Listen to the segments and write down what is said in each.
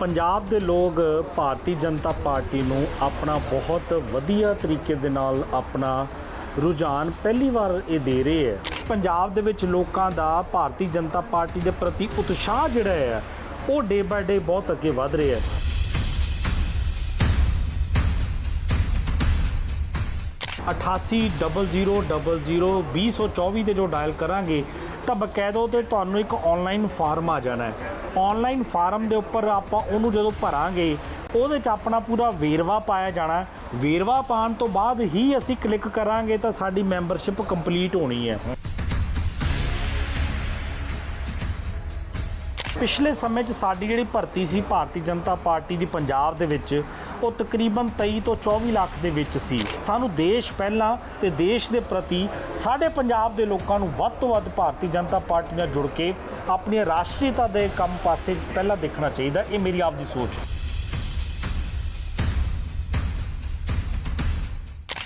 ਪੰਜਾਬ ਦੇ ਲੋਕ ਭਾਰਤੀ ਜਨਤਾ ਪਾਰਟੀ ਨੂੰ ਆਪਣਾ ਬਹੁਤ ਵਧੀਆ ਤਰੀਕੇ ਦੇ ਨਾਲ ਆਪਣਾ ਰੁਝਾਨ ਪਹਿਲੀ ਵਾਰ ਇਹ ਦੇ ਰਹੇ ਹੈ। ਪੰਜਾਬ ਦੇ ਵਿੱਚ ਲੋਕਾਂ ਦਾ ਭਾਰਤੀ ਜਨਤਾ ਪਾਰਟੀ ਦੇ ਪ੍ਰਤੀ ਉਤਸ਼ਾਹ ਜਿਹੜਾ ਹੈ, ਉਹ ਡੇ ਬਾਏ ਡੇ ਬਹੁਤ ਅੱਗੇ ਵਧ ਰਿਹਾ ਹੈ। 8800002024 ਤੇ ਜੋ ਡਾਇਲ ਕਰਾਂਗੇ ਤਾਂ ਬਕਾਇਦਾ ਤੇ ਤੁਹਾਨੂੰ ਇੱਕ ਆਨਲਾਈਨ ਫਾਰਮ ਆ ਜਾਣਾ ਹੈ। ਆਨਲਾਈਨ ਫਾਰਮ ਦੇ ਉੱਪਰ ਆਪਾਂ ਉਹਨੂੰ ਜਦੋਂ ਭਰਾਂਗੇ, ਉਹਦੇ 'ਚ ਆਪਣਾ ਪੂਰਾ ਵੇਰਵਾ ਪਾਇਆ ਜਾਣਾ ਵੇਰਵਾ ਪਾਉਣ ਤੋਂ ਬਾਅਦ ਹੀ ਅਸੀਂ ਕਲਿੱਕ ਕਰਾਂਗੇ ਤਾਂ ਸਾਡੀ ਮੈਂਬਰਸ਼ਿਪ ਕੰਪਲੀਟ ਹੋਣੀ ਹੈ। ਪਿਛਲੇ ਸਮੇਂ 'ਚ ਸਾਡੀ ਜਿਹੜੀ ਭਰਤੀ ਸੀ ਭਾਰਤੀ ਜਨਤਾ ਪਾਰਟੀ ਦੀ ਪੰਜਾਬ ਦੇ ਵਿੱਚ, ਉਹ ਤਕਰੀਬਨ 23 ਤੋਂ 24 ਲੱਖ ਦੇ ਵਿੱਚ ਸੀ। ਸਾਨੂੰ ਦੇਸ਼ ਪਹਿਲਾਂ ਤੇ ਦੇਸ਼ ਦੇ ਪ੍ਰਤੀ ਸਾਡੇ ਪੰਜਾਬ ਦੇ ਲੋਕਾਂ ਨੂੰ ਵੱਧ ਤੋਂ ਵੱਧ ਭਾਰਤੀ ਜਨਤਾ ਪਾਰਟੀ ਨਾਲ ਜੁੜ ਕੇ ਆਪਣੀ ਰਾਸ਼ਟਰੀਅਤਾ ਦੇ ਕੰਮ ਪਾਸੇ ਪਹਿਲਾਂ ਦੇਖਣਾ ਚਾਹੀਦਾ। ਇਹ ਮੇਰੀ ਆਪ ਦੀ ਸੋਚ ਹੈ।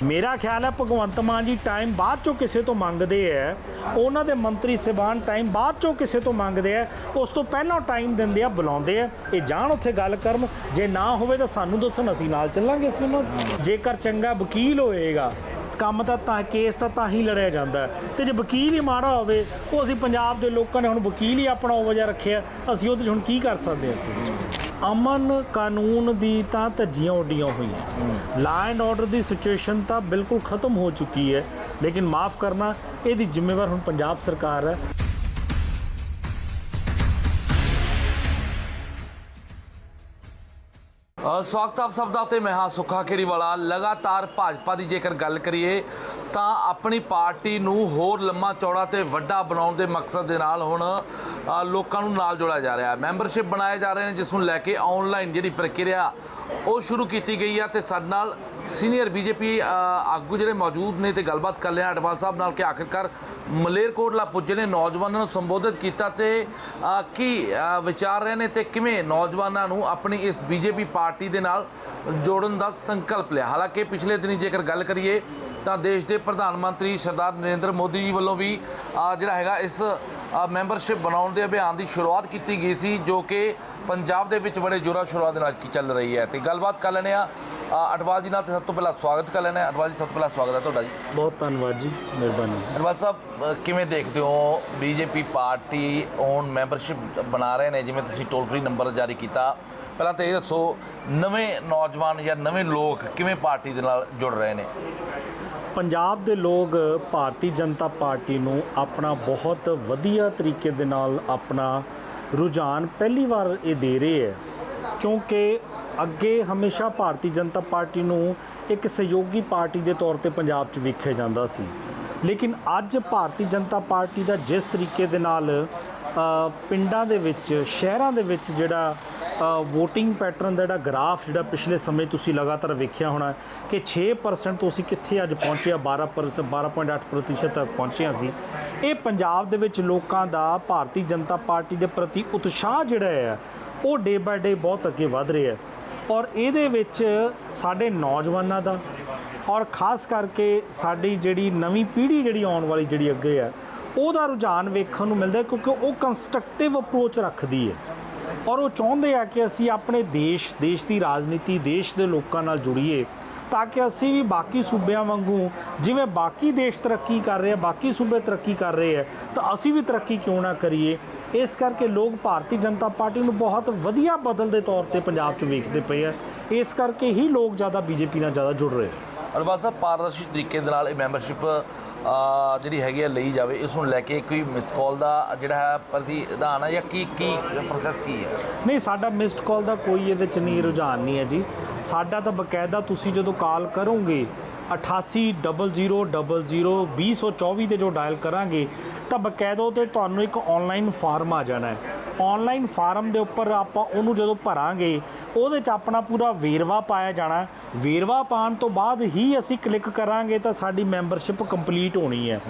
ਮੇਰਾ ਖਿਆਲ ਹੈ ਭਗਵੰਤ ਮਾਨ ਜੀ ਟਾਈਮ ਬਾਅਦ ਚੋਂ ਕਿਸੇ ਤੋਂ ਮੰਗਦੇ ਐ। ਉਹਨਾਂ ਦੇ ਮੰਤਰੀ ਸਹਿਬਾਨ ਟਾਈਮ ਬਾਅਦ ਚੋਂ ਕਿਸੇ ਤੋਂ ਮੰਗਦੇ ਐ। ਉਸ ਤੋਂ ਪਹਿਲਾਂ ਟਾਈਮ ਦਿੰਦੇ ਆ, ਬੁਲਾਉਂਦੇ ਆ ਇਹ ਜਾਣ ਉੱਥੇ ਗੱਲ ਕਰਨ। ਜੇ ਨਾ ਹੋਵੇ ਤਾਂ ਸਾਨੂੰ ਦੱਸਣ, ਅਸੀਂ ਨਾਲ ਚੱਲਾਂਗੇ ਅਸੀਂ ਉਹਨਾਂ ਦੇ। ਜੇਕਰ ਚੰਗਾ ਵਕੀਲ ਹੋਏਗਾ, ਕੰਮ ਤਾਂ ਤਾਂ ਕੇਸ ਤਾਂ ਤਾਂ ਹੀ ਲੜਿਆ ਜਾਂਦਾ ਹੈ। ਤੇ ਜੇ ਵਕੀਲ ਹੀ ਮਾੜਾ ਹੋਵੇ, ਉਹ ਅਸੀਂ ਪੰਜਾਬ ਦੇ ਲੋਕਾਂ ਨੇ ਹੁਣ ਵਕੀਲ ਹੀ ਆਪਣਾ ਉਹ ਵਜ੍ਹਾ ਰੱਖਿਆ। ਅਸੀਂ ਉਹਦੇ 'ਚ ਹੁਣ ਕੀ ਕਰ ਸਕਦੇ ਅਸੀਂ? ਅਮਨ ਕਾਨੂੰਨ ਦੀ ਤਾਂ ਧੱਜੀਆਂ ਉੱਡੀਆਂ ਹੋਈਆਂ। Law and order the situation ਤਾਂ ਬਿਲਕੁਲ ਖਤਮ ਹੋ ਚੁੱਕੀ ਹੈ ਲੇਕਿਨ ਮਾਫ ਕਰਨਾ ਇਹਦੀ ਜ਼ਿੰਮੇਵਾਰ ਹੁਣ ਪੰਜਾਬ ਸਰਕਾਰ ਹੈ। ਅ, ਸਵਾਗਤ ਆਪ ਸਭ ਦਾ ਤੇ ਮੈਂ ਹਾਂ ਸੁੱਖਾ ਖੇੜੀਵਾਲਾ। ਲਗਾਤਾਰ ਭਾਜਪਾ ਦੀ ਜੇਕਰ ਗੱਲ ਕਰੀਏ ਤਾਂ ਆਪਣੀ ਪਾਰਟੀ ਨੂੰ ਹੋਰ ਲੰਮਾ ਚੌੜਾ ਤੇ ਵੱਡਾ ਬਣਾਉਣ ਦੇ ਮਕਸਦ ਦੇ ਨਾਲ ਹੁਣ ਲੋਕਾਂ ਨੂੰ ਨਾਲ ਜੋੜਿਆ ਜਾ ਰਿਹਾ। ਹੈ ਮੈਂਬਰਸ਼ਿਪ ਬਣਾਏ ਜਾ ਰਹੇ ਨੇ, ਜਿਸ ਨੂੰ ਲੈ ਕੇ ਆਨਲਾਈਨ ਜਿਹੜੀ ਪ੍ਰਕਿਰਿਆ ਉਹ ਸ਼ੁਰੂ ਕੀਤੀ ਗਈ ਆ ਤੇ ਸਾਡੇ ਨਾਲ ਸੀਨੀਅਰ ਬੀਜੇਪੀ ਆਗੂ ਜਿਹੜੇ ਮੌਜੂਦ ਨੇ ਤੇ ਗੱਲਬਾਤ ਕਰ ਲਿਆ। ਅਟਵਾਲ ਸਾਹਿਬ ਨਾਲ ਕਿ ਆਖਿਰਕਾਰ ਮਲੇਰਕੋਟਲਾ ਪੁੱਜੇ ਨੇ, ਨੌਜਵਾਨਾਂ ਨੂੰ ਸੰਬੋਧਿਤ ਕੀਤਾ ਤੇ ਕੀ ਵਿਚਾਰ ਰਹੇ ਨੇ ਤੇ ਕਿਵੇਂ ਨੌਜਵਾਨਾਂ ਨੂੰ ਆਪਣੀ ਇਸ ਬੀਜੇਪੀ ਪਾਰਟੀ ਦੇ ਨਾਲ ਜੋੜਨ ਦਾ ਸੰਕਲਪ ਲਿਆ? ਹਾਲਾਂਕਿ ਪਿਛਲੇ ਦਿਨੀ ਜੇਕਰ ਗੱਲ ਕਰੀਏ ਤਾਂ ਦੇਸ਼ ਦੇ ਪ੍ਰਧਾਨ ਮੰਤਰੀ ਸਰਦਾਰ ਨਰਿੰਦਰ ਮੋਦੀ ਜੀ ਵੱਲੋਂ ਵੀ ਜਿਹੜਾ ਹੈਗਾ ਇਸ ਮੈਂਬਰਸ਼ਿਪ ਬਣਾਉਣ ਦੇ ਅਭਿਆਨ ਦੀ ਸ਼ੁਰੂਆਤ ਕੀਤੀ ਗਈ ਸੀ ਜੋ ਕਿ ਪੰਜਾਬ ਦੇ ਵਿੱਚ ਬੜੇ ਜ਼ੋਰਾਂ ਸ਼ੁਰੂਆਤ ਨਾਲ ਕੀ ਚੱਲ ਰਹੀ ਹੈ। ਤੇ ਗੱਲਬਾਤ ਕਰ ਲੈਣੇ ਆ ਅਟਵਾਲ ਜੀ ਨਾਲ ਤੇ ਸਭ ਤੋਂ ਪਹਿਲਾਂ ਸਵਾਗਤ ਕਰ ਲੈਣੇ ਅਟਵਾਲ ਜੀ ਸਭ ਤੋਂ ਪਹਿਲਾਂ ਸਵਾਗਤ ਹੈ ਤੁਹਾਡਾ ਜੀ। ਬਹੁਤ ਧੰਨਵਾਦ ਜੀ ਮਿਹਰਬਾਨੀ। ਅਟਵਾਲ ਸਾਹਿਬ ਕਿਵੇਂ ਦੇਖਦੇ ਹੋ? ਬੀਜੇਪੀ ਪਾਰਟੀ ਓਨ ਮੈਂਬਰਸ਼ਿਪ ਬਣਾ ਰਹੇ ਨੇ ਜਿਵੇਂ ਤੁਸੀਂ ਟੋਲ ਫ੍ਰੀ ਨੰਬਰ ਜਾਰੀ ਕੀਤਾ। ਪਹਿਲਾਂ ਤਾਂ ਇਹ ਦੱਸੋ ਨਵੇਂ ਨੌਜਵਾਨ ਜਾਂ ਨਵੇਂ ਲੋਕ ਕਿਵੇਂ ਪਾਰਟੀ ਦੇ ਨਾਲ ਜੁੜ ਰਹੇ ਨੇ? ਪੰਜਾਬ ਦੇ ਲੋਕ ਭਾਰਤੀ ਜਨਤਾ ਪਾਰਟੀ ਨੂੰ ਆਪਣਾ ਬਹੁਤ ਵਧੀਆ ਤਰੀਕੇ ਦੇ ਨਾਲ ਆਪਣਾ ਰੁਝਾਨ ਪਹਿਲੀ ਵਾਰ ਇਹ ਦੇ ਰਹੇ ਹੈ। ਕਿਉਂਕਿ ਅੱਗੇ ਹਮੇਸ਼ਾ ਭਾਰਤੀ ਜਨਤਾ ਪਾਰਟੀ ਨੂੰ ਇੱਕ ਸਹਿਯੋਗੀ ਪਾਰਟੀ ਦੇ ਤੌਰ ਤੇ ਪੰਜਾਬ 'ਚ ਵੇਖਿਆ ਜਾਂਦਾ ਸੀ। ਲੇਕਿਨ ਅੱਜ ਭਾਰਤੀ ਜਨਤਾ ਪਾਰਟੀ ਦਾ ਜਿਸ ਤਰੀਕੇ ਦੇ ਨਾਲ ਪਿੰਡਾਂ ਦੇ ਵਿੱਚ, ਸ਼ਹਿਰਾਂ ਦੇ ਵਿੱਚ ਜਿਹੜਾ VOTING ਪੈਟਰਨ ਦਾ ਜਿਹੜਾ ਗ੍ਰਾਫ ਜਿਹੜਾ ਪਿਛਲੇ ਸਮੇਂ ਤੁਸੀਂ ਲਗਾਤਾਰ ਵੇਖਿਆ ਹੋਣਾ ਕਿ 6% ਤੋਂ ਅਸੀਂ ਕਿੱਥੇ ਅੱਜ ਪਹੁੰਚੇ ਆ 12% 12.8% ਤੱਕ ਪਹੁੰਚੇ ਹਾਂ ਅਸੀਂ। ਇਹ ਪੰਜਾਬ ਦੇ ਵਿੱਚ ਲੋਕਾਂ ਦਾ, ਭਾਰਤੀ ਜਨਤਾ ਪਾਰਟੀ ਦੇ ਪ੍ਰਤੀ ਉਤਸ਼ਾਹ ਜਿਹੜਾ ਹੈ, ਉਹ ਡੇ ਬਾਏ ਡੇ ਬਹੁਤ ਅੱਗੇ ਵਧ ਰਿਹਾ ਹੈ। ਔਰ ਇਹਦੇ ਵਿੱਚ ਸਾਡੇ ਨੌਜਵਾਨਾਂ ਦਾ ਔਰ ਖਾਸ ਕਰਕੇ ਸਾਡੀ ਜਿਹੜੀ ਨਵੀਂ ਪੀੜ੍ਹੀ ਜਿਹੜੀ ਆਉਣ ਵਾਲੀ ਜਿਹੜੀ ਅੱਗੇ ਹੈ, ਉਹਦਾ ਰੁਝਾਨ ਵੇਖਣ ਨੂੰ ਮਿਲਦਾ ਕਿਉਂਕਿ ਉਹ ਕੰਸਟਰਕਟਿਵ ਅਪਰੋਚ ਰੱਖਦੀ ਹੈ। ਔਰ ਉਹ ਚਾਹੁੰਦੇ ਆ ਕਿ ਅਸੀਂ ਆਪਣੇ ਦੇਸ਼ ਦੇਸ਼ ਦੀ ਰਾਜਨੀਤੀ, ਦੇਸ਼ ਦੇ ਲੋਕਾਂ ਨਾਲ ਜੁੜੀਏ ਤਾਂ ਕਿ ਅਸੀਂ ਵੀ ਬਾਕੀ ਸੂਬਿਆਂ ਵਾਂਗੂ ਜਿਵੇਂ ਬਾਕੀ ਦੇਸ਼ ਤਰੱਕੀ ਕਰ ਰਹੇ ਆ ਬਾਕੀ ਸੂਬੇ ਤਰੱਕੀ ਕਰ ਰਹੇ ਆ, ਤਾਂ ਅਸੀਂ ਵੀ ਤਰੱਕੀ ਕਿਉਂ ਨਾ ਕਰੀਏ? ਇਸ ਕਰਕੇ ਲੋਕ ਭਾਰਤੀ ਜਨਤਾ ਪਾਰਟੀ ਨੂੰ ਬਹੁਤ ਵਧੀਆ ਬਦਲ ਦੇ ਤੌਰ ਤੇ ਪੰਜਾਬ 'ਚ ਵੇਖਦੇ ਪਏ ਆ। ਇਸ ਕਰਕੇ ਹੀ ਲੋਕ ਜ਼ਿਆਦਾ ਬੀਜੇਪੀ ਨਾਲ ਜ਼ਿਆਦਾ ਜੁੜ ਰਹੇ ਅਰਬਾਜ਼ ਸਾਹਿਬ ਪਾਰਦਰਸ਼ੀ ਤਰੀਕੇ ਦੇ ਨਾਲ ਇਹ ਮੈਂਬਰਸ਼ਿਪ ਜਿਹੜੀ ਹੈਗੀ ਹੈ ਲਈ ਜਾਵੇ। ਇਸ ਨੂੰ ਲੈ ਕੇ ਕੋਈ ਮਿਸ ਕਾਲ ਦਾ ਜਿਹੜਾ ਹੈ ਪ੍ਰਤੀਦਾਨ ਹੈ ਜਾਂ ਕੀ ਕੀ ਪ੍ਰੋਸੈਸ ਕੀ ਹੈ ਨਹੀਂ ਸਾਡਾ ਮਿਸਡ ਕਾਲ ਦਾ ਕੋਈ ਇਹਦੇ ਚ ਨਹੀਂ ਰੁਝਾਨ ਨਹੀਂ ਹੈ ਜੀ। ਸਾਡਾ ਤਾਂ ਬਕਾਇਦਾ ਤੁਸੀਂ ਜਦੋਂ ਕਾਲ ਕਰੋਗੇ 8800002024 ਤੇ ਜੋ ਡਾਇਲ ਕਰਾਂਗੇ ਤਾਂ ਬਕਾਇਦਾ ਉਹ ਤੇ ਤੁਹਾਨੂੰ ਇੱਕ ਆਨਲਾਈਨ ਫਾਰਮ ਆ ਜਾਣਾ ਹੈ। ਆਨਲਾਈਨ ਫਾਰਮ ਦੇ ਉੱਪਰ ਆਪਾਂ ਉਹਨੂੰ ਜਦੋਂ ਭਰਾਂਗੇ ਉਹਦੇ 'ਚ ਆਪਣਾ ਪੂਰਾ ਵੇਰਵਾ ਪਾਇਆ ਜਾਣਾ ਵੇਰਵਾ ਪਾਉਣ ਤੋਂ ਬਾਅਦ ਹੀ ਅਸੀਂ ਕਲਿੱਕ ਕਰਾਂਗੇ ਤਾਂ ਸਾਡੀ ਮੈਂਬਰਸ਼ਿਪ ਕੰਪਲੀਟ ਹੋਣੀ ਹੈ।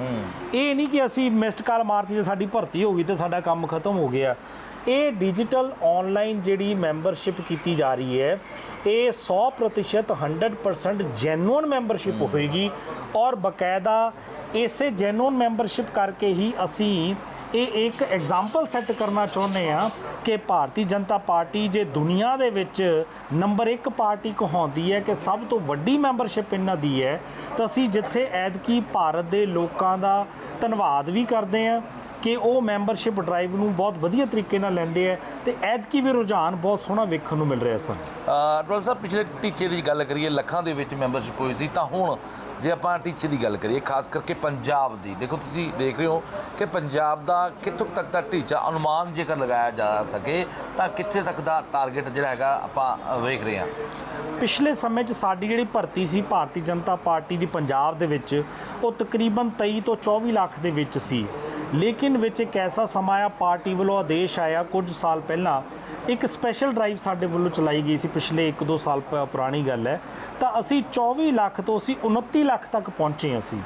ਇਹ ਨਹੀਂ ਕਿ ਅਸੀਂ ਮਿਸਡ ਕਾਲ ਮਾਰਤੀ ਤੇ ਸਾਡੀ ਭਰਤੀ ਹੋ ਗਈ ਤੇ ਸਾਡਾ ਕੰਮ ਖਤਮ ਹੋ ਗਿਆ। ਇਹ ਡਿਜੀਟਲ ਆਨਲਾਈਨ ਜਿਹੜੀ ਮੈਂਬਰਸ਼ਿਪ ਕੀਤੀ ਜਾ ਰਹੀ ਹੈ ਇਹ 100% 100% ਜੈਨੂਇਨ ਮੈਂਬਰਸ਼ਿਪ ਹੋਏਗੀ ਔਰ ਬਕਾਇਦਾ ਇਸੇ ਜੈਨੂਇਨ ਮੈਂਬਰਸ਼ਿਪ ਕਰਕੇ ਹੀ ਅਸੀਂ ਇਹ ਇੱਕ ਐਗਜ਼ਾਮਪਲ ਸੈੱਟ ਕਰਨਾ ਚਾਹੁੰਦੇ ਆ ਕਿ ਭਾਰਤੀ ਜਨਤਾ ਪਾਰਟੀ ਜੇ ਦੁਨੀਆ ਦੇ ਵਿੱਚ ਨੰਬਰ 1 ਪਾਰਟੀ ਕਹਾਉਂਦੀ ਹੈ ਕਿ ਸਭ ਤੋਂ ਵੱਡੀ ਮੈਂਬਰਸ਼ਿਪ ਇਹਨਾਂ ਦੀ ਹੈ ਤਾਂ ਅਸੀਂ ਜਿੱਥੇ ਐਦਕੀ ਭਾਰਤ ਦੇ ਲੋਕਾਂ ਦਾ ਧੰਨਵਾਦ ਵੀ ਕਰਦੇ ਆ ਕਿ ਉਹ ਮੈਂਬਰਸ਼ਿਪ ਡਰਾਈਵ ਨੂੰ ਬਹੁਤ ਵਧੀਆ ਤਰੀਕੇ ਨਾਲ ਲੈਂਦੇ ਆ ਤੇ ਐਦਕੀ ਵੀ ਰੁਝਾਨ ਬਹੁਤ ਸੋਹਣਾ ਵੇਖਣ ਨੂੰ ਮਿਲ ਰਿਹਾ ਸਨ। ਡਾਕਟਰ ਸਾਹਿਬ ਪਿਛਲੇ ਟੀਚੇ ਦੀ ਗੱਲ ਕਰੀਏ ਲੱਖਾਂ ਦੇ ਵਿੱਚ ਮੈਂਬਰਸ਼ਿਪ ਹੋਈ ਸੀ ਤਾਂ ਹੁਣ ਜੇ ਆਪਾਂ ਟੀਚੇ ਦੀ ਗੱਲ ਕਰੀਏ ਖਾਸ ਕਰਕੇ ਪੰਜਾਬ ਦੀ ਦੇਖੋ ਤੁਸੀਂ ਦੇਖ ਰਹੇ ਹੋ ਕਿ ਪੰਜਾਬ ਦਾ ਕਿੱਥੋਂ ਤੱਕ ਦਾ ਟੀਚਾ ਅਨੁਮਾਨ ਜੇਕਰ ਲਗਾਇਆ ਜਾ ਸਕੇ ਤਾਂ ਕਿੱਥੇ ਤੱਕ ਦਾ ਟਾਰਗੇਟ ਜਿਹੜਾ ਹੈਗਾ ਆਪਾਂ ਵੇਖ ਰਹੇ ਹਾਂ? ਪਿਛਲੇ ਸਮੇਂ 'ਚ ਸਾਡੀ ਜਿਹੜੀ ਭਰਤੀ ਸੀ ਭਾਰਤੀ ਜਨਤਾ ਪਾਰਟੀ ਦੀ ਪੰਜਾਬ ਦੇ ਵਿੱਚ ਉਹ ਤਕਰੀਬਨ 23 ਤੋਂ 24 ਲੱਖ ਦੇ ਵਿੱਚ ਸੀ। ਲੇਕਿਨ ਵਿੱਚ ਇੱਕ ਐਸਾ ਸਮਾਂ ਆ ਪਾਰਟੀ ਵੱਲੋਂ ਆਦੇਸ਼ ਆਇਆ ਕੁਝ ਸਾਲ ਪਹਿਲਾਂ। ਇੱਕ ਸਪੈਸ਼ਲ ਡਰਾਈਵ ਸਾਡੇ ਵੱਲੋਂ ਚਲਾਈ ਗਈ ਸੀ ਪਿਛਲੇ 1-2 ਸਾਲ ਪ- ਪੁਰਾਣੀ ਗੱਲ ਹੈ। ਤਾਂ ਅਸੀਂ 24 ਲੱਖ ਤੋਂ ਅਸੀਂ 29 ਲੱਖ ਤੱਕ ਪਹੁੰਚੇ ਅਸੀਂ।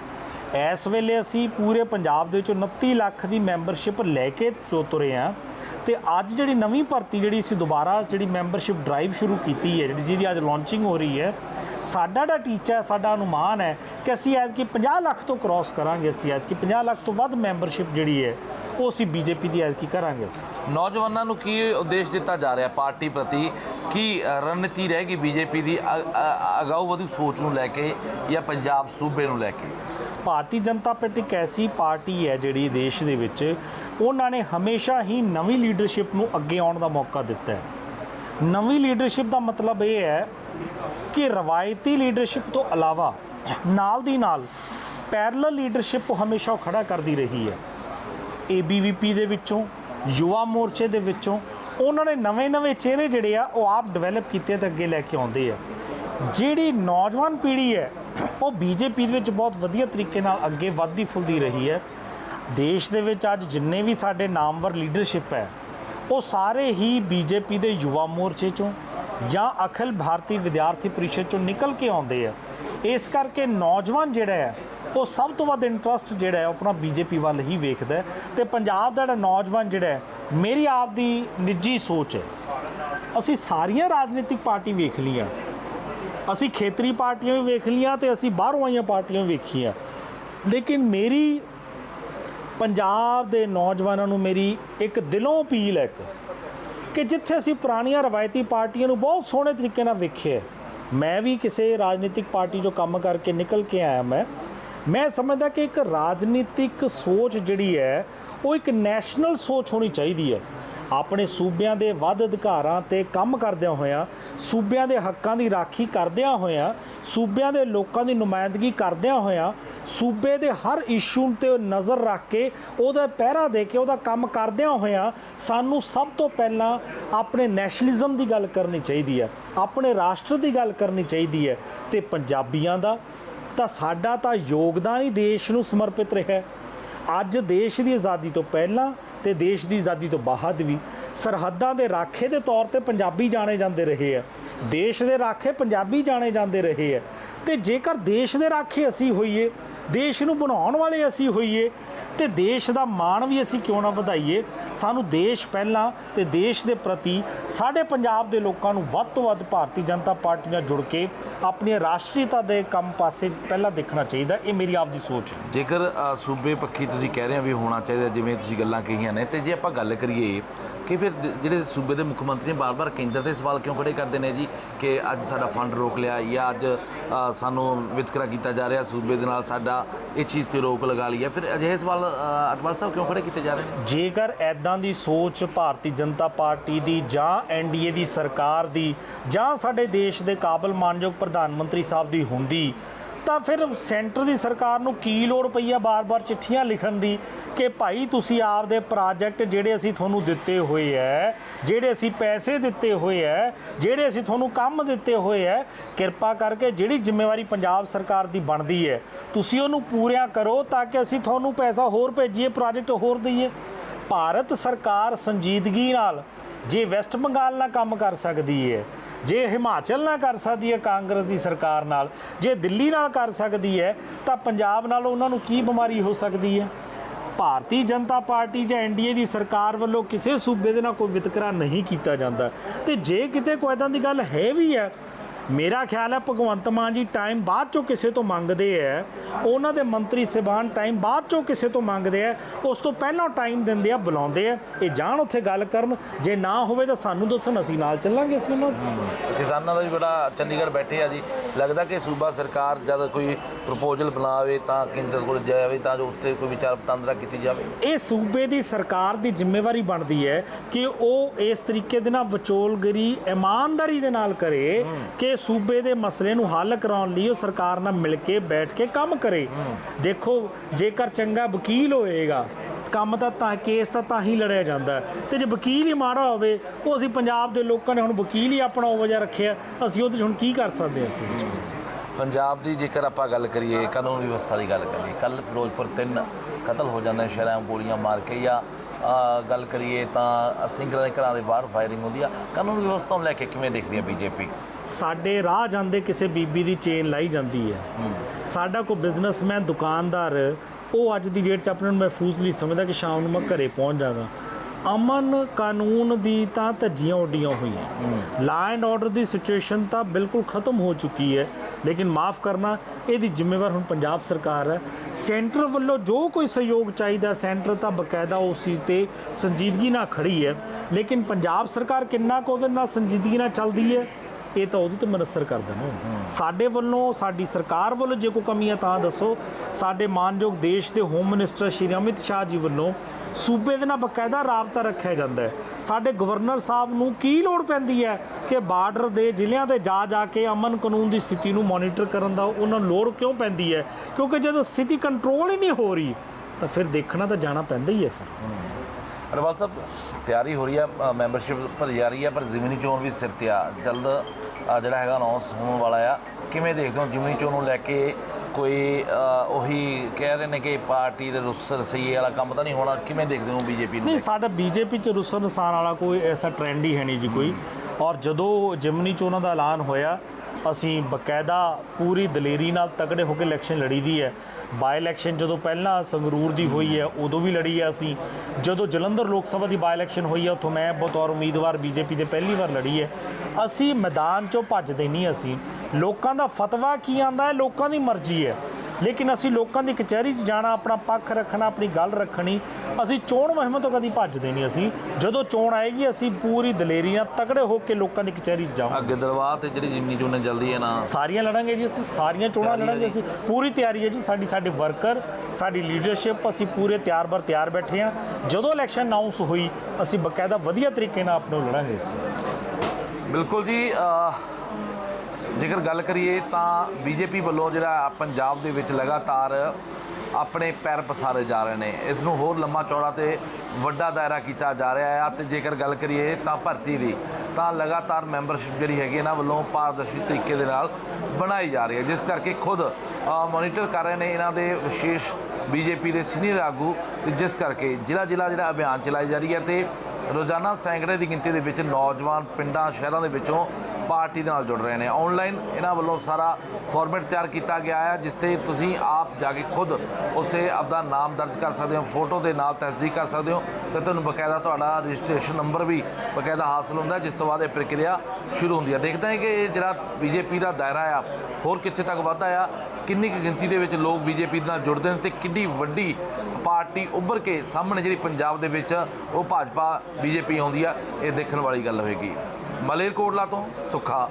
ਇਸ ਵੇਲੇ ਅਸੀਂ ਪੂਰੇ ਪੰਜਾਬ ਦੇ ਵਿੱਚ 29 ਲੱਖ ਦੀ ਮੈਂਬਰਸ਼ਿਪ ਲੈ ਕੇ ਚੋ ਤੁਰੇ ਹਾਂ। ਤੇ ਅੱਜ ਜਿਹੜੀ ਨਵੀਂ ਭਰਤੀ ਜਿਹੜੀ ਅਸੀਂ ਦੁਬਾਰਾ ਜਿਹੜੀ ਮੈਂਬਰਸ਼ਿਪ ਡਰਾਈਵ ਸ਼ੁਰੂ ਕੀਤੀ ਹੈ, ਜਿਹੜੀ ਜਿਹਦੀ ਅੱਜ ਲਾਂਚਿੰਗ ਹੋ ਰਹੀ ਹੈ ਸਾਡਾ ਜਿਹੜਾ ਟੀਚਾ ਸਾਡਾ ਅਨੁਮਾਨ ਹੈ ਕਿ ਅਸੀਂ ਐਤਕੀ 50 ਲੱਖ ਤੋਂ ਕ੍ਰਾਸ ਕਰਾਂਗੇ ਅਸੀਂ ਐਤਕੀ। 50 ਲੱਖ ਤੋਂ ਵੱਧ ਮੈਂਬਰਸ਼ਿਪ ਜਿਹੜੀ ਹੈ ਉਹ ਅਸੀਂ ਬੀਜੇਪੀ ਦੀ ਐਤਕੀ ਕਰਾਂਗੇ ਨੌਜਵਾਨਾਂ ਨੂੰ ਕੀ ਉਦੇਸ਼ ਦਿੱਤਾ ਜਾ ਰਿਹਾ ਪਾਰਟੀ ਪ੍ਰਤੀ? ਕੀ ਰਣਨੀਤੀ ਰਹੇਗੀ ਬੀਜੇਪੀ ਦੀ ਅਗਾਊ ਵਧੂ ਸੋਚ ਨੂੰ ਲੈ ਕੇ ਜਾਂ ਪੰਜਾਬ ਸੂਬੇ ਨੂੰ ਲੈ ਕੇ? ਭਾਰਤੀ ਜਨਤਾ ਪਾਰਟੀ ਇੱਕ ਐਸੀ ਪਾਰਟੀ ਹੈ ਜਿਹੜੀ ਦੇਸ਼ ਦੇ ਵਿੱਚ ਉਹਨਾਂ ਨੇ ਹਮੇਸ਼ਾ ਹੀ ਨਵੀਂ ਲੀਡਰਸ਼ਿਪ ਨੂੰ ਅੱਗੇ ਆਉਣ ਦਾ ਮੌਕਾ ਦਿੱਤਾ ਹੈ। ਨਵੀਂ ਲੀਡਰਸ਼ਿਪ ਦਾ ਮਤਲਬ ਇਹ ਹੈ ਕਿ ਰਵਾਇਤੀ ਲੀਡਰਸ਼ਿਪ ਤੋਂ ਇਲਾਵਾ ਨਾਲ ਦੀ ਨਾਲ ਪੈਰਲਲ ਲੀਡਰਸ਼ਿਪ ਹਮੇਸ਼ਾ ਉਹ ਖੜਾ ਕਰਦੀ ਰਹੀ ਹੈ। ਏਬੀਵੀਪੀ ਦੇ ਵਿੱਚੋਂ, ਯੁਵਾ ਮੋਰਚੇ ਦੇ ਵਿੱਚੋਂ, ਉਹਨਾਂ ਨੇ ਨਵੇਂ-ਨਵੇਂ ਚਿਹਰੇ ਜਿਹੜੇ ਆ ਉਹ ਆਪ ਡਿਵੈਲਪ ਕੀਤੇ ਤੇ ਅੱਗੇ ਲੈ ਕੇ ਆਉਂਦੇ ਆ। ਜਿਹੜੀ ਨੌਜਵਾਨ ਪੀੜ੍ਹੀ ਹੈ, ਉਹ ਬੀਜੇਪੀ ਦੇ ਵਿੱਚ ਬਹੁਤ ਵਧੀਆ ਤਰੀਕੇ ਨਾਲ ਅੱਗੇ ਵੱਧਦੀ ਫੁੱਲਦੀ ਰਹੀ ਹੈ। ਦੇਸ਼ ਦੇ ਵਿੱਚ ਅੱਜ ਜਿੰਨੇ ਵੀ ਸਾਡੇ ਨਾਮਵਰ ਲੀਡਰਸ਼ਿਪ ਹੈ ਉਹ ਸਾਰੇ ਹੀ ਬੀਜੇਪੀ ਦੇ ਯੁਵਾ ਮੋਰਚੇ ਚੋਂ ਜਾਂ ਅਖਿਲ ਭਾਰਤੀ ਵਿਦਿਆਰਥੀ ਪਰਿਸ਼ਦ ਚੋਂ ਨਿਕਲ ਕੇ ਆਉਂਦੇ ਆ। ਇਸ ਕਰਕੇ ਨੌਜਵਾਨ ਜਿਹੜਾ ਹੈ, ਉਹ ਸਭ ਤੋਂ ਵੱਧ ਇੰਟਰਸਟ ਜਿਹੜਾ ਹੈ, ਉਹ ਆਪਣਾ ਬੀਜੇਪੀ ਵੱਲ ਹੀ ਵੇਖਦਾ ਹੈ। ਤੇ ਪੰਜਾਬ ਦਾ ਜਿਹੜਾ ਨੌਜਵਾਨ ਜਿਹੜਾ ਹੈ, ਮੇਰੀ ਆਪ ਦੀ ਨਿੱਜੀ ਸੋਚ ਹੈ, ਅਸੀਂ ਸਾਰੀਆਂ ਰਾਜਨੀਤਿਕ ਪਾਰਟੀ ਵੇਖ ਲਈਆਂ। ਅਸੀਂ ਖੇਤਰੀ ਪਾਰਟੀਆਂ ਵੀ ਵੇਖ ਲਈਆਂ ਤੇ ਅਸੀਂ ਬਾਹਰੋਂ ਆਈਆਂ ਪਾਰਟੀਆਂ ਵੀ ਵੇਖੀਆਂ। ਲੇਕਿਨ ਮੇਰੀ ਪੰਜਾਬ ਦੇ ਨੌਜਵਾਨਾਂ ਨੂੰ ਮੇਰੀ ਇੱਕ ਦਿਲੋਂ ਅਪੀਲ ਹੈ ਇੱਕ ਕਿ ਜਿੱਥੇ ਅਸੀਂ ਪੁਰਾਣੀਆਂ ਰਵਾਇਤੀ ਪਾਰਟੀਆਂ ਨੂੰ ਬਹੁਤ ਸੋਹਣੇ ਤਰੀਕੇ ਨਾਲ ਵੇਖਿਆ ਹੈ, ਮੈਂ ਵੀ ਕਿਸੇ ਰਾਜਨੀਤਿਕ ਪਾਰਟੀ 'ਚੋਂ ਕੰਮ ਕਰਕੇ ਨਿਕਲ ਕੇ ਆਇਆ ਮੈਂ ਮੈਂ ਸਮਝਦਾ ਕਿ ਇੱਕ ਰਾਜਨੀਤਿਕ ਸੋਚ ਜਿਹੜੀ ਹੈ ਉਹ ਇੱਕ ਨੈਸ਼ਨਲ ਸੋਚ ਹੋਣੀ ਚਾਹੀਦੀ ਹੈ। ਆਪਣੇ ਸੂਬਿਆਂ ਦੇ ਵੱਧ ਅਧਿਕਾਰਾਂ ਤੇ ਕੰਮ ਕਰਦਿਆਂ ਹੋਇਆਂ, ਸੂਬਿਆਂ ਦੇ ਹੱਕਾਂ ਦੀ ਰਾਖੀ ਕਰਦਿਆਂ ਹੋਇਆਂ, ਸੂਬਿਆਂ ਦੇ ਲੋਕਾਂ ਦੀ ਨੁਮਾਇੰਦਗੀ ਕਰਦਿਆਂ ਹੋਇਆਂ, ਸੂਬੇ ਦੇ ਹਰ ਇਸ਼ੂ ਤੇ ਨਜ਼ਰ ਰੱਖ ਕੇ, ਉਹਦਾ ਪਹਿਰਾ ਦੇ ਕੇ, ਉਹਦਾ ਕੰਮ ਕਰਦਿਆਂ ਹੋਇਆਂ, ਸਾਨੂੰ ਸਭ ਤੋਂ ਪਹਿਲਾਂ ਆਪਣੇ ਨੈਸ਼ਨਲਿਜ਼ਮ ਦੀ ਗੱਲ ਕਰਨੀ ਚਾਹੀਦੀ ਹੈ, ਆਪਣੇ ਰਾਸ਼ਟਰ ਦੀ ਗੱਲ ਕਰਨੀ ਚਾਹੀਦੀ ਹੈ ਤੇ ਪੰਜਾਬੀਆਂ ਦਾ, ਤਾਂ ਸਾਡਾ ਤਾਂ ਯੋਗਦਾਨ ਹੀ ਦੇਸ਼ ਨੂੰ ਸਮਰਪਿਤ ਰਿਹਾ ਹੈ। ਅੱਜ ਦੇਸ਼ ਦੀ ਆਜ਼ਾਦੀ ਤੋਂ ਪਹਿਲਾਂ ਤੇ ਦੇਸ਼ ਦੀ ਆਜ਼ਾਦੀ ਤੋਂ ਬਾਅਦ ਵੀ ਸਰਹੱਦਾਂ ਦੇ ਰਾਖੇ ਦੇ ਤੌਰ ਤੇ ਪੰਜਾਬੀ ਜਾਣੇ ਜਾਂਦੇ ਰਹੇ ਆ। ਦੇਸ਼ ਦੇ ਰਾਖੇ ਪੰਜਾਬੀ ਜਾਣੇ ਜਾਂਦੇ ਰਹੇ ਆ। ਤੇ ਜੇਕਰ ਦੇਸ਼ ਦੇ ਰਾਖੇ ਅਸੀਂ ਹੋਈਏ, ਦੇਸ਼ ਨੂੰ ਬਣਾਉਣ ਵਾਲੇ ਅਸੀਂ ਹੋਈਏ, ਤੇ ਦੇਸ਼ ਦਾ ਮਾਣ ਵੀ ਅਸੀਂ ਕਿਉਂ ਨਾ ਵਧਾਈਏ ਸਾਨੂੰ ਦੇਸ਼ ਪਹਿਲਾਂ ਤੇ ਦੇਸ਼ ਦੇ ਪ੍ਰਤੀ ਸਾਡੇ ਪੰਜਾਬ ਦੇ ਲੋਕਾਂ ਨੂੰ ਵੱਧ ਤੋਂ ਵੱਧ ਭਾਰਤੀ ਜਨਤਾ ਪਾਰਟੀ ਨਾਲ ਜੁੜ ਕੇ ਆਪਣੀ ਰਾਸ਼ਟਰੀਤਾ ਦੇ ਕੰਮ ਪਾਸੇ ਪਹਿਲਾਂ ਦੇਖਣਾ ਚਾਹੀਦਾ, ਇਹ ਮੇਰੀ ਆਪ ਦੀ ਸੋਚ ਹੈ। ਜੇਕਰ ਸੂਬੇ ਪੱਖੀ ਤੁਸੀਂ ਕਹਿ ਰਹੇ ਹੋ ਵੀ ਹੋਣਾ ਚਾਹੀਦਾ, ਜਿਵੇਂ ਤੁਸੀਂ ਗੱਲਾਂ ਕਹੀਆਂ ਨੇ, ਤੇ ਜੇ ਆਪਾਂ ਗੱਲ ਕਰੀਏ ਕਿ ਫਿਰ ਜਿਹੜੇ ਸੂਬੇ ਦੇ ਮੁੱਖ ਮੰਤਰੀ ਨੇ ਬਾਰ-ਬਾਰ ਕੇਂਦਰ ਤੇ ਸਵਾਲ ਕਿਉਂ ਖੜੇ ਕਰਦੇ ਨੇ ਜੀ? ਕਿ ਅੱਜ ਸਾਡਾ ਫੰਡ ਰੋਕ ਲਿਆ ਜਾਂ ਅੱਜ ਸਾਨੂੰ ਵਿਤਕਰਾ ਕੀਤਾ ਜਾ ਰਿਹਾ ਸੂਬੇ ਦੇ ਨਾਲ ਸਾਡਾ ਇਹ ਚੀਜ਼ ਤੇ ਰੋਕ ਲਗਾ ਲਈ ਹੈ। ਫਿਰ ਅਜਿਹੇ ਸਵਾਲ ਅਟਵਾਲ ਸਾਹਿਬ ਕਿਉਂ ਖੜੇ ਕੀਤੇ ਜਾ ਰਹੇ ਨੇ? ਜੇਕਰ ਐਦਾਂ ਦੀ ਸੋਚ ਭਾਰਤੀ ਜਨਤਾ ਪਾਰਟੀ ਦੀ ਜਾਂ ਐਨਡੀਏ ਦੀ ਸਰਕਾਰ ਦੀ ਜਾਂ ਸਾਡੇ ਦੇਸ਼ ਦੇ ਕਾਬਲ ਮਾਨਯੋਗ ਪ੍ਰਧਾਨ ਮੰਤਰੀ ਸਾਹਿਬ ਦੀ ਹੁੰਦੀ ਤਾਂ ਫਿਰ ਸੈਂਟਰ ਦੀ ਸਰਕਾਰ ਨੂੰ ਕੀ ਲੋੜ ਪਈ ਆ ਬਾਰ-ਬਾਰ ਚਿੱਠੀਆਂ ਲਿਖਣ ਦੀ? ਕਿ ਭਾਈ ਤੁਸੀਂ ਆਪਦੇ ਪ੍ਰੋਜੈਕਟ ਜਿਹੜੇ ਅਸੀਂ ਤੁਹਾਨੂੰ ਦਿੱਤੇ ਹੋਏ ਐ, ਜਿਹੜੇ ਅਸੀਂ ਪੈਸੇ ਦਿੱਤੇ ਹੋਏ ਐ, ਜਿਹੜੇ ਅਸੀਂ ਤੁਹਾਨੂੰ ਕੰਮ ਦਿੱਤੇ ਹੋਏ ਐ, ਕਿਰਪਾ ਕਰਕੇ ਜਿਹੜੀ ਜ਼ਿੰਮੇਵਾਰੀ ਪੰਜਾਬ ਸਰਕਾਰ ਦੀ ਬਣਦੀ ਹੈ ਤੁਸੀਂ ਉਹਨੂੰ ਪੂਰਿਆ ਕਰੋ ਤਾਂ ਕਿ ਅਸੀਂ ਤੁਹਾਨੂੰ ਪੈਸਾ ਹੋਰ ਭੇਜੀਏ ਪ੍ਰੋਜੈਕਟ ਹੋਰ ਦਈਏ। ਭਾਰਤ ਸਰਕਾਰ ਸੰਜੀਦਗੀ ਨਾਲ ਜੇ ਵੈਸਟ ਬੰਗਾਲ ਨਾਲ ਕੰਮ ਕਰ ਸਕਦੀ ਹੈ ਜੇ ਹਿਮਾਚਲ ਨਾਲ ਕਰ ਸਕਦੀ ਹੈ, ਕਾਂਗਰਸ ਦੀ ਸਰਕਾਰ ਨਾਲ, ਜੇ ਦਿੱਲੀ ਨਾਲ ਕਰ ਸਕਦੀ ਹੈ, ਤਾਂ ਪੰਜਾਬ ਨਾਲ ਉਹਨਾਂ ਨੂੰ ਕੀ ਬਿਮਾਰੀ ਹੋ ਸਕਦੀ ਹੈ? ਭਾਰਤੀ ਜਨਤਾ ਪਾਰਟੀ ਜਾਂ ਐਨਡੀਏ ਦੀ ਸਰਕਾਰ ਵੱਲੋਂ ਕਿਸੇ ਸੂਬੇ ਦੇ ਨਾਲ ਕੋਈ ਵਿਤਕਰਾ ਨਹੀਂ ਕੀਤਾ ਜਾਂਦਾ। ਤੇ ਜੇ ਕਿਤੇ ਕੋਈ ਇਦਾਂ ਦੀ ਗੱਲ ਹੈ ਵੀ ਹੈ ਮੇਰਾ ਖਿਆਲ ਹੈ ਭਗਵੰਤ ਮਾਨ ਜੀ ਟਾਈਮ ਬਾਅਦ ਚੋਂ ਕਿਸੇ ਤੋਂ ਮੰਗਦੇ ਹੈ ਉਹਨਾਂ ਦੇ ਮੰਤਰੀ ਸਹਿਬਾਨ ਟਾਈਮ ਬਾਅਦ ਚੋਂ ਕਿਸੇ ਤੋਂ ਮੰਗਦੇ ਹੈ ਉਸ ਤੋਂ ਪਹਿਲਾਂ ਟਾਈਮ ਦਿੰਦੇ ਆ ਬੁਲਾਉਂਦੇ ਆ ਇਹ ਜਾਣ ਉੱਥੇ ਗੱਲ ਕਰਨ। ਜੇ ਨਾ ਹੋਵੇ ਤਾਂ ਸਾਨੂੰ ਦੱਸਣ ਅਸੀਂ ਨਾਲ ਚੱਲਾਂਗੇ ਅਸੀਂ ਉਹਨਾਂ। ਕਿਸਾਨਾਂ ਦਾ ਵੀ ਬੜਾ ਚੰਡੀਗੜ੍ਹ ਬੈਠੇ ਆ ਜੀ। ਲੱਗਦਾ ਕਿ ਸੂਬਾ ਸਰਕਾਰ ਜਦ ਕੋਈ ਪ੍ਰਪੋਜ਼ਲ ਬਣਾਵੇ ਤਾਂ ਕੇਂਦਰ ਕੋਲ ਜਾਵੇ ਤਾਂ ਜੋ ਉੱਤੇ ਕੋਈ ਵਿਚਾਰ ਵਟਾਂਦਰਾ ਕੀਤੀ ਜਾਵੇ। ਇਹ ਸੂਬੇ ਦੀ ਸਰਕਾਰ ਦੀ ਜ਼ਿੰਮੇਵਾਰੀ ਬਣਦੀ ਹੈ ਕਿ ਉਹ ਇਸ ਤਰੀਕੇ ਦੇ ਨਾਲ ਵਿਚੋਲਗਰੀ ਇਮਾਨਦਾਰੀ ਦੇ ਨਾਲ ਕਰੇ ਕਿ ਸੂਬੇ ਦੇ ਮਸਲੇ ਨੂੰ ਹੱਲ ਕਰਾਉਣ ਲਈ ਉਹ ਸਰਕਾਰ ਨਾਲ ਮਿਲ ਕੇ ਬੈਠ ਕੇ ਕੰਮ ਕਰੇ। ਦੇਖੋ, ਜੇਕਰ ਚੰਗਾ ਵਕੀਲ ਹੋਏਗਾ, ਕੰਮ ਤਾਂ ਤਾਂ, ਕੇਸ ਤਾਂ ਤਾਂ ਹੀ ਲੜਿਆ ਜਾਂਦਾ। ਹੈ। ਤੇ ਜੇ ਵਕੀਲ ਹੀ ਮਾੜਾ ਹੋਵੇ, ਉਹ ਅਸੀਂ ਪੰਜਾਬ ਦੇ ਲੋਕਾਂ ਨੇ ਹੁਣ ਵਕੀਲ ਹੀ ਆਪਣਾ ਉਹ ਵਜ੍ਹਾ ਰੱਖਿਆ, ਅਸੀਂ ਉਹਦੇ 'ਚ ਹੁਣ ਕੀ ਕਰ ਸਕਦੇ ਅਸੀਂ? ਪੰਜਾਬ ਦੀ ਜੇਕਰ ਆਪਾਂ ਗੱਲ ਕਰੀਏ, ਕਾਨੂੰਨ ਵਿਵਸਥਾ ਦੀ ਗੱਲ ਕਰੀਏ ਕੱਲ ਫਿਰੋਜ਼ਪੁਰ ਤਿੰਨ ਕਤਲ ਹੋ ਜਾਂਦੇ ਨੇ, ਸ਼ਹਿਰਾਂ ਗੋਲੀਆਂ ਮਾਰ ਕੇ ਜਾਂ ਗੱਲ ਕਰੀਏ ਤਾਂ ਸਿੰਗਰਾਂ ਦੇ ਘਰਾਂ ਦੇ ਬਾਹਰ ਫਾਇਰਿੰਗ ਹੁੰਦੀ ਆ। ਕਾਨੂੰਨ ਵਿਵਸਥਾ ਨੂੰ ਲੈ ਕੇ ਕਿਵੇਂ ਦੇਖਦੀ ਹੈ ਬੀਜੇਪੀ? ਸਾਡੇ ਰਾਹ ਜਾਂਦੇ ਕਿਸੇ ਬੀਬੀ ਦੀ ਚੇਨ ਲਾਈ ਜਾਂਦੀ ਹੈ। ਸਾਡਾ ਕੋਈ ਬਿਜ਼ਨਸਮੈਨ ਦੁਕਾਨਦਾਰ ਉਹ ਅੱਜ ਦੀ ਡੇਟ 'ਚ ਆਪਣੇ ਨੂੰ ਮਹਿਫੂਜ਼ ਨਹੀਂ ਸਮਝਦਾ ਕਿ ਸ਼ਾਮ ਨੂੰ ਮੈਂ ਘਰੇ ਪਹੁੰਚ ਜਾਗਾ ਅਮਨ ਕਾਨੂੰਨ ਦੀ ਤਾਂ ਧੱਜੀਆਂ ਉੱਡੀਆਂ ਹੋਈਆਂ। Law and order the situation ਤਾਂ ਬਿਲਕੁਲ ਖਤਮ ਹੋ ਚੁੱਕੀ ਹੈ। ਲੇਕਿਨ ਮਾਫ ਕਰਨਾ ਇਹਦੀ ਜ਼ਿੰਮੇਵਾਰ ਹੁਣ ਪੰਜਾਬ ਸਰਕਾਰ ਹੈ। ਸੈਂਟਰ ਵੱਲੋਂ ਜੋ ਕੋਈ ਸਹਿਯੋਗ ਚਾਹੀਦਾ ਸੈਂਟਰ ਤਾਂ ਬਕਾਇਦਾ ਉਸ ਚੀਜ਼ ਤੇ ਸੰਜੀਦਗੀ ਨਾਲ ਖੜੀ ਹੈ। ਲੇਕਿਨ ਪੰਜਾਬ ਸਰਕਾਰ ਕਿੰਨਾ ਕੁ ਉਹਦੇ ਨਾਲ ਸੰਜੀਦਗੀ ਨਾਲ ਚੱਲਦੀ ਹੈ? ਇਹ ਤਾਂ ਉਹਦੀ ਤੇ ਮਨਸਰ ਕਰਦਾ ਨਾ ਸਾਡੇ ਵੱਲੋਂ ਸਾਡੀ ਸਰਕਾਰ ਵੱਲੋਂ ਜੇ ਕੋਈ ਕਮੀ ਹੈ ਤਾਂ ਦੱਸੋ। ਸਾਡੇ ਮਾਨਯੋਗ ਦੇਸ਼ ਦੇ ਹੋਮ ਮਿਨਿਸਟਰ ਸ਼੍ਰੀ ਅਮਿਤ ਸ਼ਾਹ ਜੀ ਵੱਲੋਂ ਸੂਬੇ ਦੇ ਨਾਲ ਬਕਾਇਦਾ ਰਾਬਤਾ ਰੱਖਿਆ ਜਾਂਦਾ ਹੈ। ਸਾਡੇ ਗਵਰਨਰ ਸਾਹਿਬ ਨੂੰ ਕੀ ਲੋੜ ਪੈਂਦੀ ਹੈ ਕਿ ਬਾਰਡਰ ਦੇ ਜ਼ਿਲ੍ਹਿਆਂ ਤੇ ਜਾ ਜਾ ਕੇ ਅਮਨ ਕਾਨੂੰਨ ਦੀ ਸਥਿਤੀ ਨੂੰ ਮੋਨੀਟਰ ਕਰਨ ਦਾ ਉਹਨਾਂ ਨੂੰ ਲੋੜ ਕਿਉਂ ਪੈਂਦੀ ਹੈ? ਕਿਉਂਕਿ ਜਦੋਂ ਸਥਿਤੀ ਕੰਟਰੋਲ ਹੀ ਨਹੀਂ ਹੋ ਰਹੀ ਤਾਂ ਫਿਰ ਦੇਖਣਾ ਤਾਂ ਜਾਣਾ ਪੈਂਦਾ ਹੀ ਹੈ ਫਿਰ। ਅਰਵਾਲ ਸਾਹਿਬ ਤਿਆਰੀ ਹੋ ਰਹੀ ਆ ਮੈਂਬਰਸ਼ਿਪ ਭਰੀ ਜਾ ਰਹੀ ਆ ਪਰ ਜ਼ਿਮਨੀ ਚੋਣ ਵੀ ਸਿਰ ਤੇ ਆ। ਜਲਦ ਜਿਹੜਾ ਹੈਗਾ ਅਨਾਉਂਸ ਹੋਣ ਵਾਲਾ ਆ। ਕਿਵੇਂ ਦੇਖਦੇ ਹੋ ਜ਼ਿਮਨੀ ਚੋਣ ਨੂੰ ਲੈ ਕੇ ਕੋਈ ਉਹੀ ਕਹਿ ਰਹੇ ਨੇ ਕਿ ਪਾਰਟੀ ਦੇ ਰੁੱਸ ਰਸਈਏ ਵਾਲਾ ਕੰਮ ਤਾਂ ਨਹੀਂ ਹੋਣਾ? ਕਿਵੇਂ ਦੇਖਦੇ ਹੋ ਬੀਜੇਪੀ ਨੂੰ ਨਹੀਂ? ਸਾਡਾ ਬੀਜੇਪੀ ਚ ਰੁਸਨ ਨਸਾਨ ਵਾਲਾ ਕੋਈ ਐਸਾ ਟ੍ਰੈਂਡ ਹੀ ਹੈ ਨਹੀਂ ਜੀ ਕੋਈ। ਔਰ ਜਦੋਂ ਜਿਮਨੀ ਚੋਣਾਂ ਦਾ ਐਲਾਨ ਹੋਇਆ ਅਸੀਂ ਬਕਾਇਦਾ ਪੂਰੀ ਦਲੇਰੀ ਨਾਲ ਤਕੜੇ ਹੋ ਕੇ ਇਲੈਕਸ਼ਨ ਲੜੀ ਦੀ ਹੈ। ਬਾਈ ਇਲੈਕਸ਼ਨ ਜਦੋਂ ਪਹਿਲਾਂ ਸੰਗਰੂਰ ਦੀ ਹੋਈ ਹੈ, ਉਦੋਂ ਵੀ ਲੜੀ ਹੈ ਅਸੀਂ। ਜਦੋਂ ਜਲੰਧਰ ਲੋਕ ਸਭਾ ਦੀ ਬਾਈ ਇਲੈਕਸ਼ਨ ਹੋਈ ਹੈ, ਉੱਥੋਂ ਮੈਂ ਬਤੌਰ ਉਮੀਦਵਾਰ ਬੀਜੇਪੀ ਦੇ ਪਹਿਲੀ ਵਾਰ ਲੜੀ ਹੈ। ਅਸੀਂ ਮੈਦਾਨ ਚੋਂ ਭੱਜਦੇ ਨਹੀਂ ਅਸੀਂ। ਲੋਕਾਂ ਦਾ ਫਤਵਾ ਕੀ ਆਂਦਾ ਹੈ? ਲੋਕਾਂ ਦੀ ਮਰਜ਼ੀ ਹੈ। ਲੇਕਿਨ ਅਸੀਂ ਲੋਕਾਂ ਦੀ ਕਚਹਿਰੀ 'ਚ ਜਾਣਾ ਆਪਣਾ ਪੱਖ ਰੱਖਣਾ ਆਪਣੀ ਗੱਲ ਰੱਖਣੀ ਅਸੀਂ ਚੋਣ ਮੁਹਿੰਮ ਤੋਂ ਕਦੀ ਭੱਜਦੇ ਨਹੀਂ ਅਸੀਂ। ਜਦੋਂ ਚੋਣ ਆਏਗੀ ਅਸੀਂ ਪੂਰੀ ਦਲੇਰੀ ਨਾਲ ਤਕੜੇ ਹੋ ਕੇ ਲੋਕਾਂ ਦੀ ਕਚਹਿਰੀ 'ਚ ਜਾਵਾਂਗੇ। ਅੱਗੇ ਦਰਬਾਰ ਤੇ ਜਿਹੜੀ ਜ਼ਿਮਨੀ ਚੋਣ ਜਲਦੀ ਹੈ ਨਾ। ਸਾਰੀਆਂ ਲੜਾਂਗੇ ਜੀ ਅਸੀਂ ਸਾਰੀਆਂ ਚੋਣਾਂ ਲੜਾਂਗੇ। ਅਸੀਂ। ਪੂਰੀ ਤਿਆਰੀ ਹੈ ਜੀ ਸਾਡੀ ਸਾਡੇ ਵਰਕਰ ਸਾਡੀ ਲੀਡਰਸ਼ਿਪ ਅਸੀਂ ਪੂਰੇ ਤਿਆਰ ਬਰ ਤਿਆਰ ਬੈਠੇ ਹਾਂ। ਜਦੋਂ ਇਲੈਕਸ਼ਨ ਅਨਾਉਂਸ ਹੋਈ ਅਸੀਂ ਬਕਾਇਦਾ ਵਧੀਆ ਤਰੀਕੇ ਨਾਲ ਆਪਣੇ ਲੜਾਂਗੇ। ਅਸੀਂ ਬਿਲਕੁਲ ਜੀ ਜੇਕਰ ਗੱਲ ਕਰੀਏ ਤਾਂ ਬੀਜੇਪੀ ਵੱਲੋਂ ਜਿਹੜਾ ਪੰਜਾਬ ਦੇ ਵਿੱਚ ਲਗਾਤਾਰ ਆਪਣੇ ਪੈਰ ਪਸਾਰੇ ਜਾ ਰਹੇ ਨੇ। ਇਸ ਨੂੰ ਹੋਰ ਲੰਮਾ ਚੌੜਾ ਤੇ ਵੱਡਾ ਦਾਇਰਾ ਕੀਤਾ ਜਾ ਰਿਹਾ ਹੈ ਤੇ ਜੇਕਰ ਗੱਲ ਕਰੀਏ ਤਾਂ ਭਰਤੀ ਦੀ, ਤਾਂ ਲਗਾਤਾਰ ਮੈਂਬਰਸ਼ਿਪ ਜਿਹੜੀ ਹੈਗੀ ਇਹਨਾਂ ਵੱਲੋਂ ਪਾਰਦਰਸ਼ੀ ਤਰੀਕੇ ਦੇ ਨਾਲ ਬਣਾਈ ਜਾ ਰਹੀ ਹੈ। ਜਿਸ ਕਰਕੇ ਖੁਦ ਮੋਨੀਟਰ ਕਰ ਰਹੇ ਨੇ ਇਹਨਾਂ ਦੇ ਵਿਸ਼ੇਸ਼ ਬੀਜੇਪੀ ਦੇ ਸੀਨੀਅਰ ਆਗੂ ਤੇ ਜਿਸ ਕਰਕੇ ਜ਼ਿਲ੍ਹਾ ਜ਼ਿਲ੍ਹਾ ਜਿਹੜਾ ਅਭਿਆਨ ਚਲਾਈ ਜਾ ਰਹੀ ਹੈ ਤੇ ਰੋਜ਼ਾਨਾ ਸੈਂਕੜੇ ਦੀ ਗਿਣਤੀ ਦੇ ਵਿੱਚ ਨੌਜਵਾਨ ਪਿੰਡਾਂ, ਸ਼ਹਿਰਾਂ ਦੇ ਵਿੱਚੋਂ ਪਾਰਟੀ ਦੇ ਨਾਲ ਜੁੜ ਰਹੇ ਨੇ। ਆਨਲਾਈਨ ਇਹਨਾਂ ਵੱਲੋਂ ਸਾਰਾ ਫਾਰਮੈਟ ਤਿਆਰ ਕੀਤਾ ਗਿਆ ਹੈ ਜਿਸ ਤੇ ਤੁਸੀਂ ਆਪ ਜਾ ਕੇ ਖੁਦ ਉਸ ਤੇ ਆਪਦਾ ਨਾਮ ਦਰਜ ਕਰ ਸਕਦੇ ਹੋ ਫੋਟੋ ਦੇ ਨਾਲ ਤਸਦੀਕ ਕਰ ਸਕਦੇ ਹੋ ਤੇ ਤੁਹਾਨੂੰ ਬਕਾਇਦਾ ਤੁਹਾਡਾ ਰਜਿਸਟ੍ਰੇਸ਼ਨ ਨੰਬਰ ਵੀ ਬਕਾਇਦਾ ਹਾਸਲ ਹੁੰਦਾ, ਜਿਸ ਤੋਂ ਬਾਅਦ ਇਹ ਪ੍ਰਕਿਰਿਆ ਸ਼ੁਰੂ ਹੁੰਦੀ ਹੈ ਦੇਖਦੇ ਹਾਂ ਕਿ ਇਹ ਜਿਹੜਾ ਬੀਜੇਪੀ ਦਾ ਦਾਇਰਾ ਆ, ਹੋਰ ਕਿੱਥੇ ਤੱਕ ਵੱਧਦਾ ਆ ਕਿੰਨੀ ਕੁ ਗਿਣਤੀ ਦੇ ਵਿੱਚ ਲੋਕ ਬੀਜੇਪੀ ਨਾਲ ਜੁੜਦੇ ਨੇ ਤੇ ਕਿੰਨੀ ਵੱਡੀ ਪਾਰਟੀ ਉੱਭਰ ਕੇ ਸਾਹਮਣੇ ਜਿਹੜੀ ਪੰਜਾਬ ਦੇ ਵਿੱਚ ਉਹ ਭਾਜਪਾ ਬੀਜੇਪੀ ਆਉਂਦੀ ਆ ਇਹ ਦੇਖਣ ਵਾਲੀ ਗੱਲ ਹੋਏਗੀ ਮਲੇਰਕੋਟਲਾ ਤੋਂ ਸੁੱਖਾ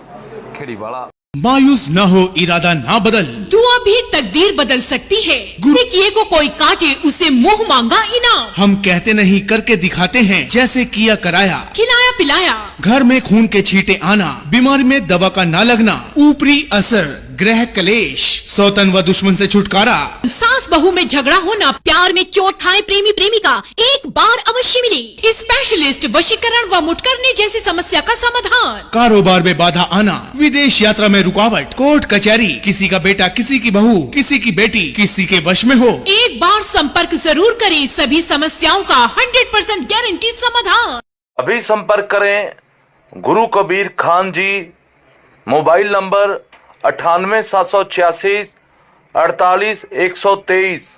ਖੇੜੀਵਾਲਾ मायूस न हो इरादा ना बदल दुआ भी तकदीर बदल सकती है गुरु किए को कोई काटे उसे मुंह मांगा इनाम हम कहते नहीं करके दिखाते हैं जैसे किया कराया खिलाया पिलाया। घर में खून के छींटे आना बीमारी में दवा का ना लगना ऊपरी असर ग्रह कलेश सौतन व दुश्मन से छुटकारा। सास बहू में झगड़ा होना प्यार में चोट खाए प्रेमी प्रेमिका एक बार अवश्य मिली। स्पेशलिस्ट वशीकरण व मुटकरने जैसी समस्या का समाधान। कारोबार में बाधा आना विदेश यात्रा में रुकावट कोर्ट कचहरी किसी का बेटा किसी की बहू किसी की बेटी किसी के वश में हो। एक बार संपर्क ज़रूर करें सभी समस्याओं का 100% परसेंट गारंटी समाधान। अभी संपर्क करें गुरु कबीर खान जी मोबाइल नंबर अठानवे सात सौ छियासी अड़तालीस एक सौ तेईस